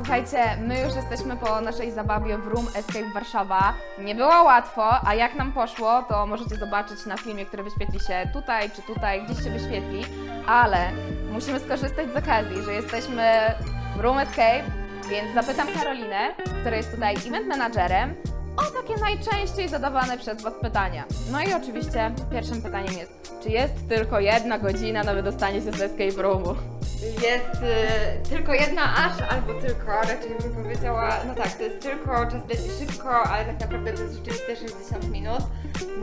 Słuchajcie, my już jesteśmy po naszej zabawie w Room Escape Warszawa. Nie było łatwo, a jak nam poszło, to możecie zobaczyć na filmie, który wyświetli się tutaj czy tutaj, gdzieś się wyświetli, ale musimy skorzystać z okazji, że jesteśmy w Room Escape, więc zapytam Karolinę, która jest tutaj event managerem, o takie najczęściej zadawane przez Was pytania. No i oczywiście pierwszym pytaniem jest, czy jest tylko jedna godzina na wydostanie się z escape roomu? Jest y, tylko jedna aż, albo tylko, raczej bym powiedziała, no tak, to jest tylko, czas leci szybko, ale tak naprawdę to jest rzeczywiście 60 minut.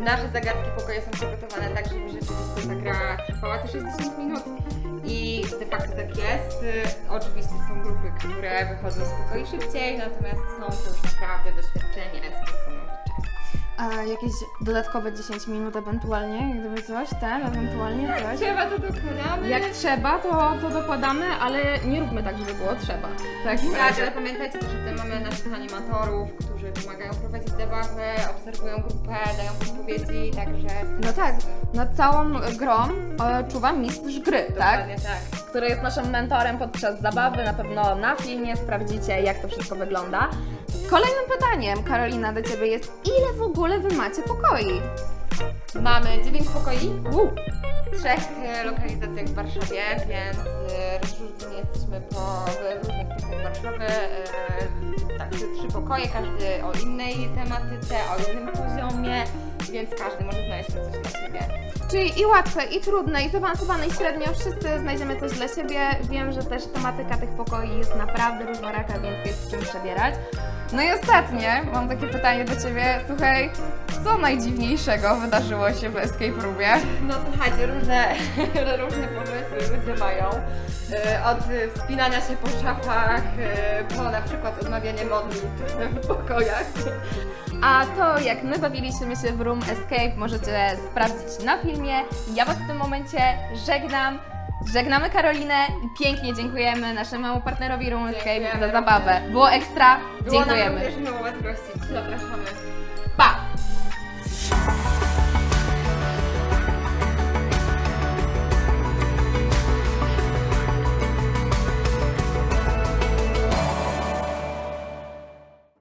Nasze zagadki pokoje są przygotowane tak, żeby rzeczywiście ta gra trwała te 60 minut i de facto tak jest. Y, oczywiście są grupy, które wychodzą z pokoi szybciej, natomiast są to już naprawdę doświadczenie z A jakieś dodatkowe 10 minut ewentualnie, jak gdyby coś, ten, ewentualnie coś. Trzeba to dokładamy. Jak trzeba, to, to dokładamy, ale nie róbmy tak, żeby było trzeba. Tak, Tak, ale pamiętajcie też, że tutaj mamy naszych animatorów, którzy pomagają prowadzić zabawę, obserwują grupę, dają podpowiedzi, także... No tak, nad całą grą e, czuwa mistrz gry, tak? Dokładnie tak. Który jest naszym mentorem podczas zabawy, na pewno na filmie sprawdzicie, jak to wszystko wygląda. Kolejnym pytaniem, Karolina, do Ciebie jest, ile w ogóle Wy macie pokoi? Mamy 9 pokoi w trzech e, lokalizacjach w Warszawie, więc e, rozrzuceni jesteśmy po w różnych punktach Warszawy. e, Także trzy pokoje, każdy o innej tematyce, o innym poziomie, więc każdy może znaleźć coś dla siebie. Czyli i łatwe, i trudne, i zaawansowane, i średnio, wszyscy znajdziemy coś dla siebie. Wiem, że też tematyka tych pokoi jest naprawdę różnoraka, więc jest z czym przebierać. No i ostatnie, mam takie pytanie do Ciebie. Słuchaj, co najdziwniejszego wydarzyło się w Escape Roomie? No słuchajcie, różne, różne pomysły ludzie mają. E, Od wspinania się po szafach, e, po na przykład odmawianie modlitw w pokojach. A to, jak my bawiliśmy się w Room Escape, możecie sprawdzić na filmie. Ja Was w tym momencie żegnam. Żegnamy Karolinę i pięknie dziękujemy naszemu partnerowi RumunScape za zabawę. Było ekstra, Było nam dziękujemy. również miło Was gościć. Zapraszamy. Pa!